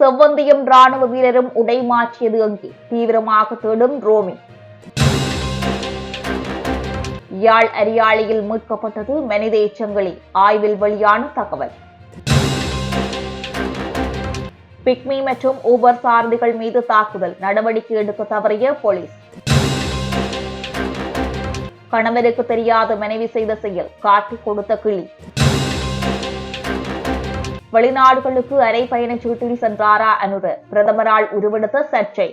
செவ்வந்தியும் ராணுவ வீரரும் உடை மாற்றியது அங்கே. தீவிரமாக தேடும் ரோமி யாழ் அரியாலையில் மீட்கப்பட்டது மனித எச்சங்களி ஆய்வில் வெளியான தகவல். பிக்மி மற்றும் ஊபர் சாரதிகள் மீது தாக்குதல். நடவடிக்கை எடுக்க தவறிய போலீஸ். கணவருக்கு தெரியாத மனைவி செய்த செயல். காட்டிக் கொடுத்த கிளி. வெளிநாடுகளுக்கு அரை பயணச்சீட்டில் சென்றாரா அனுர? பிரதமரால் உருவெடுத்த சர்ச்சை.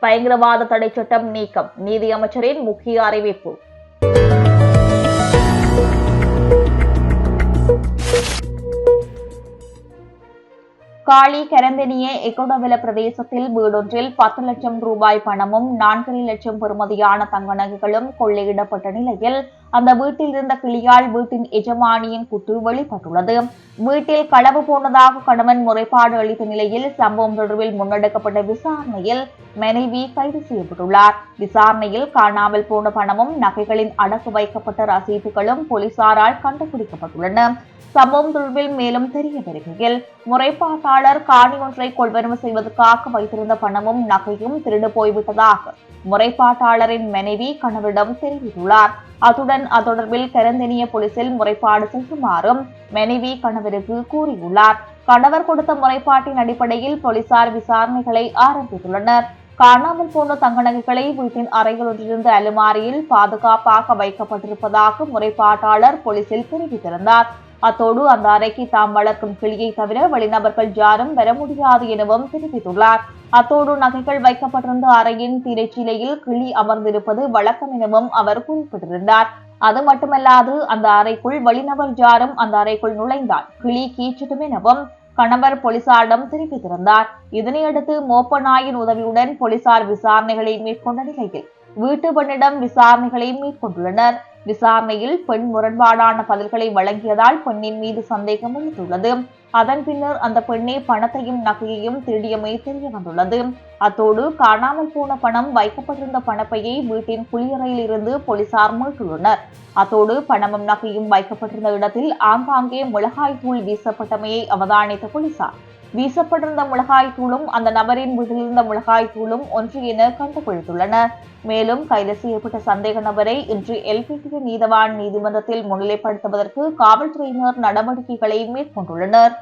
பயங்கரவாத தடை சட்டம் நீக்கம். நீதியமைச்சரின் முக்கிய அறிவிப்பு. காளி கரந்தனிய எக்கோடவில பிரதேசத்தில் வீடொன்றில் பத்து லட்சம் ரூபாய் பணமும் நான்கரை லட்சம் பெறுமதியான தங்க நகைகளும் கொள்ளையிடப்பட்ட நிலையில் அந்த வீட்டில் இருந்த கிளியால் வீட்டின் எஜமானியின் குட்டு வெளிப்பட்டுள்ளது. வீட்டில் களவு போனதாக கணவன் முறைப்பாடு அளித்த நிலையில் சம்பவம் தொடர்பில் முன்னெடுக்கப்பட்ட விசாரணையில் மனைவி கைது செய்யப்பட்டுள்ளார். விசாரணையில் காணாமல் போன பணமும் நகைகளின் அடக்கு வைக்கப்பட்ட ரசீதுகளும் போலீசாரால் கண்டுபிடிக்கப்பட்டுள்ளன. சம்பவம் தொடர்பில் மேலும் தெரிய வருகையில் முறைப்பாட்டாளர் காணி ஒன்றை கொள்வனவு செய்வதற்காக வைத்திருந்த பணமும் நகையும் திருடு போய்விட்டதாக முறைப்பாட்டாளரின் மனைவி கணவரிடம் தெரிவித்துள்ளார். அத்துடன் அது அத்தொடர்பில் கரந்தெனிய போலீசில் முறைப்பாடு செய்யுமாறும் மனைவி கணவருக்கு கூறியுள்ளார். கணவர் கொடுத்த முறைப்பாட்டின் அடிப்படையில் போலீசார் விசாரணைகளை ஆரம்பித்துள்ளனர். காணாமல் போன தங்க நகைகளை வீட்டின் அறைகள் ஒன்றிருந்த அலுமாரியில் பாதுகாப்பாக வைக்கப்பட்டிருப்பதாக முறைப்பாட்டாளர் போலீசில் தெரிவித்திருந்தார். அத்தோடு அந்த அறைக்கு தாம் வளர்க்கும் கிளியை தவிர வெளிநபர்கள் யாரும் பெற முடியாது எனவும் தெரிவித்துள்ளார். அத்தோடு நகைகள் வைக்கப்பட்டிருந்த அறையின் திரைச்சீலையில் கிளி அமர்ந்திருப்பது வழக்கம் எனவும் அவர் குறிப்பிட்டிருந்தார். அது மட்டுமல்லாது அந்த அறைக்குள் வெளிநபர் ஜாரும் அந்த அறைக்குள் நுழைந்தார். கிளி கீச்சிடும் எனவும் கணவர் போலீசாரிடம் தெரிவித்திருந்தார் இதனையடுத்து மோப்ப நாயின் உதவியுடன் போலீசார் விசாரணைகளை மேற்கொண்ட நிலையில் வீட்டு பெண்ணிடம் விசாரணைகளை மேற்கொண்டுள்ளனர். விசாரணையில் பெண் முரண்பாடான பதில்களை வழங்கியதால் பெண்ணின் மீது சந்தேகம் உள்ளது. அதன் பின்னர் அந்த பெண்ணே பணத்தையும் நகையையும் திருடியமை தெரிய வந்துள்ளது அத்தோடு காணாமல் போன பணம் வைக்கப்பட்டிருந்த பணப்பையை வீட்டின் குளியறையில் இருந்து போலீசார் மீட்டுள்ளனர். அத்தோடு பணமும் நகையும் வைக்கப்பட்டிருந்த இடத்தில் ஆங்காங்கே மிளகாய் தூள் வீசப்பட்டமையை அவதானித்த போலீசார். வீசப்பட்டிருந்த மிளகாய் தூளும் அந்த நபரின் வீட்டிலிருந்த மிளகாய் தூளும் ஒன்று என கண்டுபிடித்துள்ளனர் மேலும் கைது செய்யப்பட்ட சந்தேக நபரை இன்று எல்பிடி நீதவான் நீதிமன்றத்தில் முன்னிலைப்படுத்துவதற்கு காவல்துறையினர் நடவடிக்கைகளை மேற்கொண்டுள்ளனர்.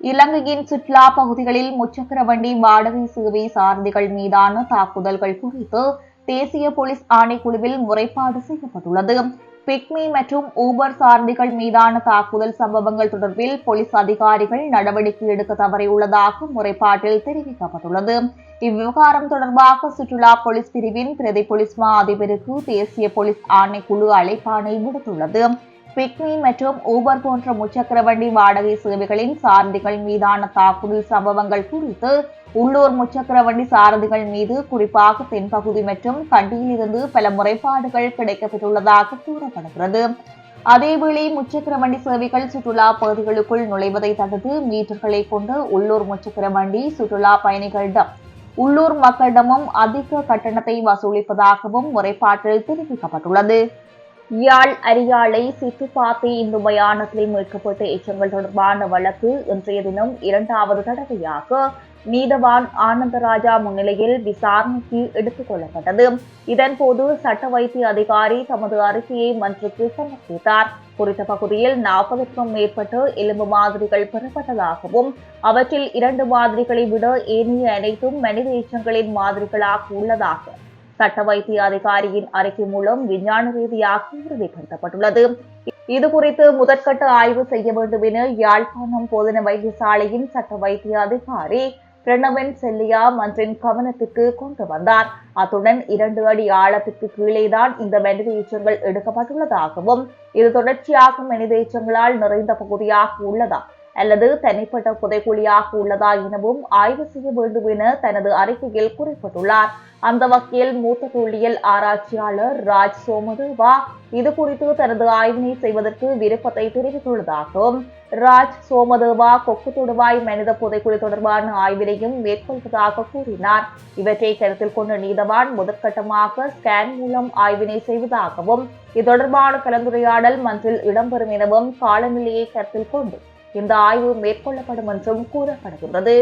இலங்கையின் சுற்றுலா பகுதிகளில் முச்சக்கர வண்டி வாடகை சேவை சாரதிகள் மீதான தாக்குதல்கள் குறித்து தேசிய போலீஸ் ஆணைக்குழுவில் முறைப்பாடு செய்யப்பட்டுள்ளது. பிக்மி மற்றும் ஊபர் சாரதிகள் மீதான தாக்குதல் சம்பவங்கள் தொடர்பில் போலீஸ் அதிகாரிகள் நடவடிக்கை எடுக்க தவறியுள்ளதாக முறைப்பாட்டில் தெரிவிக்கப்பட்டுள்ளது. இவ்விவகாரம் தொடர்பாக சுற்றுலா போலீஸ் பிரிவின் பிரதி போலீஸ் மா அதிபருக்கு தேசிய போலீஸ் ஆணைக்குழு அழைப்பாணை விடுத்துள்ளது. பிக்மி மற்றும் ஊபர் போன்ற முச்சக்கர வண்டி வாடகை சேவைகளின் சாரதிகள் மீதான தாக்குதல் சம்பவங்கள் குறித்து உள்ளூர் முச்சக்கர வண்டி சாரதிகள் மீது குறிப்பாக தென்பகுதி மற்றும் கண்டியிலிருந்து பல முறைப்பாடுகள் கிடைக்கப்பெற்றுள்ளதாக கூறப்படுகிறது. அதேவேளை முச்சக்கர வண்டி சேவைகள் சுற்றுலா பகுதிகளுக்குள் நுழைவதை தடுத்து மீட்டர்களை கொண்டு உள்ளூர் முச்சக்கர வண்டி சுற்றுலா பயணிகளிடம் உள்ளூர் மக்களிடமும் அதிக கட்டணத்தை வசூலிப்பதாகவும் முறைப்பாட்டில் தெரிவிக்கப்பட்டுள்ளது. யாழ் அரியாலை சித்துப்பாத்தி இந்து மயானத்தில் மீட்கப்பட்ட எச்சங்கள் தொடர்பான வழக்கு இன்றைய தினம் இரண்டாவது தடவையாக நீதவான் ஆனந்தராஜா முன்னிலையில் விசாரணைக்கு எடுத்துக் கொள்ளப்பட்டது. இதன்போது சட்ட வைத்திய அதிகாரி தமது அறிக்கையை மன்றுக்கு சமர்ப்பித்தார். குறித்த பகுதியில் நாற்பதுக்கும் மேற்பட்ட எலும்பு மாதிரிகள் பெறப்பட்டதாகவும் அவற்றில் இரண்டு மாதிரிகளை விட ஏனைய அனைத்தும் மனித எச்சங்களின் மாதிரிகளாக உள்ளதாக சட்ட வைத்திய அதிகாரியின் அறிக்கை மூலம் விஞ்ஞான ரீதியாக உறுதிப்படுத்தப்பட்டுள்ளது. இது குறித்து முதற்கட்ட ஆய்வு செய்ய வேண்டும் என யாழ்ப்பாணம் போதன வைத்தியசாலையின் சட்ட வைத்திய அதிகாரி பிரணவன் செல்லியா மன்றின் கவனத்துக்கு கொண்டு வந்தார். அத்துடன் இரண்டு அடி ஆழத்துக்கு கீழேதான் இந்த மனித எச்சங்கள் எடுக்கப்பட்டுள்ளதாகவும் இது தொடர்ச்சியாக மனித எச்சங்களால் நிறைந்த பகுதியாக உள்ளதா அல்லது தனிப்பட்ட புதைக்குழியாக உள்ளதா எனவும் ஆய்வு செய்ய வேண்டும் என தனது அறிக்கையில் குறிப்பிட்டுள்ளார். அந்த வகையில் மூத்த தொல்லியல் ஆராய்ச்சியாளர் ராஜ் சோமதேவா இது குறித்து தனது ஆய்வினை செய்வதற்கு விருப்பத்தை தெரிவித்துள்ளதாகவும் ராஜ் சோமதேவா கொக்கு தொடுவாய் மனித புதைக்குழி தொடர்பான ஆய்வினையும் மேற்கொள்வதாக கூறினார். இவற்றை கருத்தில் கொண்ட நீதவான் முதற்கட்டமாக ஸ்கேன் மூலம் ஆய்வினை செய்வதாகவும் இது தொடர்பான கலந்துரையாடல் மன்றில் இடம்பெறும் எனவும் காலநிலையை கருத்தில் கொண்டு இந்த ஆய்வு மேற்கொள்ளப்படும் என்றும் கூறப்படுகின்றது.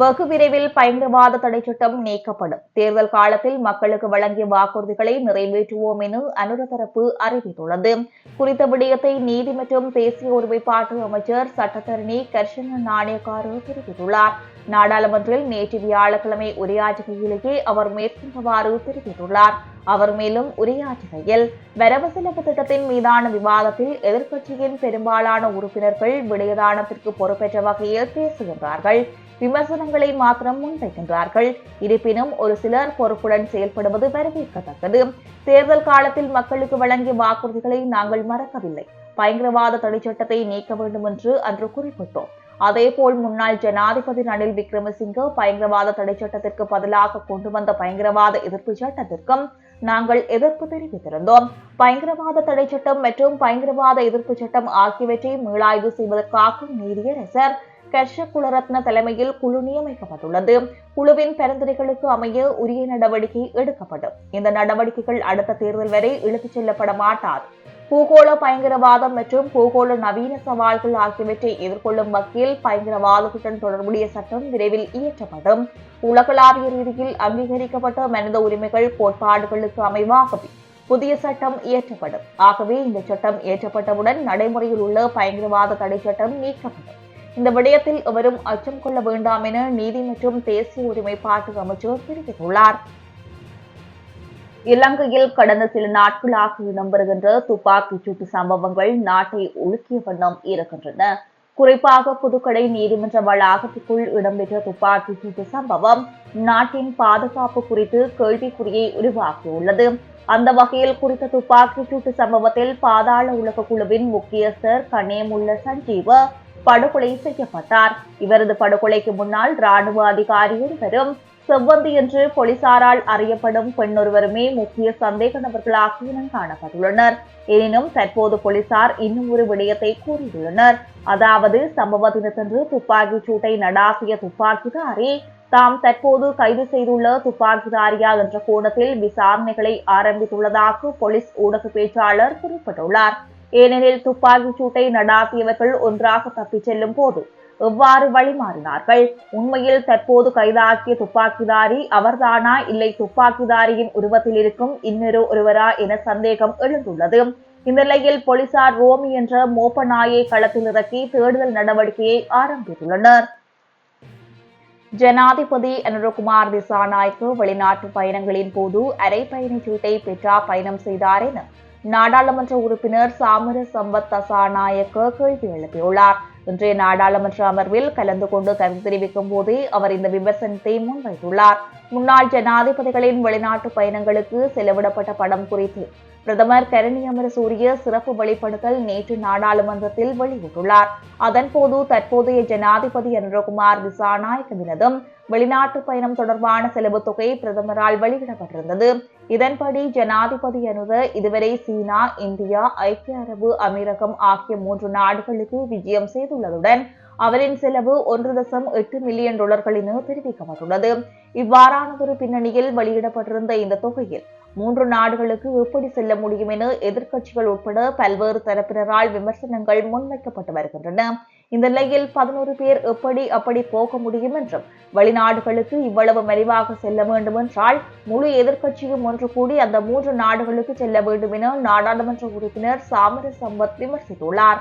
வெகு விரைவில் பயங்கரவாத தடை சட்டம் நீக்கப்படும். தேர்தல் காலத்தில் மக்களுக்கு வழங்கிய வாக்குறுதிகளை நிறைவேற்றுவோம் என அனுர தரப்பு அறிவித்துள்ளது. குறித்த விடயத்தை நீதி மற்றும் தேசிய ஒருமைப்பாட்டு அமைச்சர் சட்டத்தரணி கர்ஷன நாணயக்காரு தெரிவித்துள்ளார். நாடாளுமன்றில் நேற்று வியாழக்கிழமை உரையாற்றுகையிலேயே அவர் மேற்கொண்டவாறு தெரிவித்துள்ளார். அவர் மேலும் உரையாற்றுகையில் வரவு செலவு திட்டத்தின் மீதான விவாதத்தில் எதிர்க்கட்சியின் பெரும்பாலான உறுப்பினர்கள் விடயதானத்திற்கு பொறுப்பேற்ற வகையில் பேசுகின்றார்கள். விமர்சனங்களை மாத்திரம் முன்வைக்கின்றார்கள். இருப்பினும் ஒரு சிலர் பொறுப்புடன் செயல்படுவது வரவேற்கத்தக்கது. தேர்தல் காலத்தில் மக்களுக்கு வழங்கிய வாக்குறுதிகளை நாங்கள் மறக்கவில்லை. பயங்கரவாத தடைச்சட்டத்தை நீக்க வேண்டும் என்று அன்று குறிப்பிட்டோம். அதேபோல் முன்னாள் ஜனாதிபதி ரணில் விக்ரமசிங்க பயங்கரவாத தடை சட்டத்திற்கு பதிலாக கொண்டு வந்த பயங்கரவாத எதிர்ப்பு சட்டத்திற்கும் நாங்கள் எதிர்ப்பு தெரிவித்திருந்தோம். பயங்கரவாத தடை சட்டம் மற்றும் பயங்கரவாத எதிர்ப்பு சட்டம் ஆகியவற்றை மீளாய்வு செய்வதற்காக நீதியரசர் கர்ஷ குலரத்ன தலைமையில் குழு நியமிக்கப்பட்டுள்ளது. குழுவின் பரிந்துரைகளுக்கு அமைய உரிய நடவடிக்கை எடுக்கப்படும். இந்த நடவடிக்கைகள் அடுத்த தேர்தல் வரை இழுத்துச் செல்லப்பட மாட்டாது. பூகோள பயங்கரவாதம் மற்றும் பூகோள நவீன சவால்கள் ஆகியவற்றை எதிர்கொள்ளும் வகையில் பயங்கரவாதத்துடன் தொடர்புடைய சட்டம் விரைவில் இயற்றப்படும். உலகளாவிய ரீதியில் அங்கீகரிக்கப்பட்ட மனித உரிமைகள் கோட்பாடுகளுக்கு அமைவாகவே புதிய சட்டம் இயற்றப்படும். ஆகவே இந்த சட்டம் இயற்றப்பட்டவுடன் நடைமுறையில் உள்ள பயங்கரவாத தடை சட்டம் நீக்கப்படும். இந்த விடயத்தில் எவரும் அச்சம் கொள்ள வேண்டாம் என நீதி மற்றும் தேசிய ஒருமைப்பாட்டு அமைச்சர் தெரிவித்துள்ளார். இலங்கையில் கடந்த சில நாட்களாக இடம்பெறுகின்ற துப்பாக்கிச் சூட்டு சம்பவங்கள் நாட்டை உலுக்கிய வண்ணம் இருக்கின்றன. குறிப்பாக புதுக்கடை நீதிமன்ற வளாகத்துக்குள் இடம்பெற்ற துப்பாக்கிச் சூட்டு சம்பவம் நாட்டின் பாதுகாப்பு குறித்து கேள்விக்குறியை உருவாக்கியுள்ளது. அந்த வகையில் குறித்த துப்பாக்கிச் சூட்டு சம்பவத்தில் பாதாள உலக குழுவின் முக்கியஸ்தர் கனேமுள்ள சஞ்சீவ படுகொலை செய்யப்பட்டார். இவரது படுகொலைக்கு முன்னால் ராணுவ அதிகாரி ஒருவரும் செவ்வந்தி என்று போலீசாரால் அறியப்படும் பெண்ணொருவருமே முக்கிய சந்தேக நபர்களாக இனம் காணப்பட்டுள்ளனர். எனினும் தற்போது போலீசார் இன்னும் ஒரு விடயத்தை கூறியுள்ளனர். அதாவது சம்பவ தினத்தன்று துப்பாக்கிச் சூட்டை நடாத்திய துப்பாக்கிதாரி தாம் தற்போது கைது செய்துள்ள துப்பாக்கிதாரியா என்ற கோணத்தில் விசாரணைகளை ஆரம்பித்துள்ளதாக போலீஸ் ஊடக பேச்சாளர் குறிப்பிட்டுள்ளார். ஏனெனில் துப்பாக்கிச் சூட்டை நடாத்தியவர்கள் ஒன்றாக தப்பிச் செல்லும் போது எவ்வாறு வழிமாறினார்கள்? உண்மையில் தற்போது கைதாக்கிய துப்பாக்கிதாரி அவர்தானா? இல்லை துப்பாக்கிதாரியின் உருவத்தில் இருக்கும் இன்னொரு ஒருவரா என சந்தேகம் எழுந்துள்ளது. இந்த நிலையில் போலீசார் ரோமி என்ற மோப்ப நாயை களத்தில் இறக்கி தேடுதல் நடவடிக்கையை ஆரம்பித்துள்ளனர். ஜனாதிபதி அனுரகுமார் திசாநாய்க்கு வெளிநாட்டு பயணங்களின் போது அரை பயணச் சீட்டை பெற்றா பயணம் செய்தார் என நாடாளுமன்ற உறுப்பினர் சாமர சம்பத் தசாநாயக்க கேள்வி எழுப்பியுள்ளார். இன்றைய நாடாளுமன்ற அமர்வில் கலந்து கொண்டு கருத்து தெரிவிக்கும் போதே அவர் இந்த விமர்சனத்தை முன்வைத்துள்ளார். முன்னாள் ஜனாதிபதிகளின் வெளிநாட்டு பயணங்களுக்கு செலவிடப்பட்ட படம் குறித்து பிரதமர் கரணி அமரசூரிய சிறப்பு வெளிப்படுத்தல் நேற்று நாடாளுமன்றத்தில் வெளியிட்டுள்ளார். அதன்போது தற்போதைய ஜனாதிபதி அனுரகுமார் திசாநாயக்கவினதும் வெளிநாட்டு பயணம் தொடர்பான செலவு தொகை பிரதமரால் வெளியிடப்பட்டிருந்தது. இதன்படி ஜனாதிபதி அனுர இதுவரை சீனா இந்தியா ஐக்கிய அரபு அமீரகம் ஆகிய மூன்று நாடுகளுக்கு விஜயம் செய்துள்ளதுடன் அவரின் செலவு ஒன்று தசம் எட்டு மில்லியன் டாலர்கள் என தெரிவிக்கப்பட்டுள்ளது. இவ்வாறானதொரு பின்னணியில் வெளியிடப்பட்டிருந்த இந்த தொகையில் மூன்று நாடுகளுக்கு எப்படி செல்ல முடியும் என எதிர்க்கட்சிகள் உட்பட பல்வேறு தரப்பினரால் விமர்சனங்கள் முன்வைக்கப்பட்டு வருகின்றன. இந்த நிலையில் பதினோரு பேர் எப்படி அப்படி போக முடியும் என்றும் வெளிநாடுகளுக்கு இவ்வளவு மலிவாக செல்ல வேண்டும் என்றால் முழு எதிர்க்கட்சியும் ஒன்று கூடி அந்த மூன்று நாடுகளுக்கு செல்ல வேண்டும் என நாடாளுமன்ற உறுப்பினர் சாமர சம்பத் விமர்சித்துள்ளார்.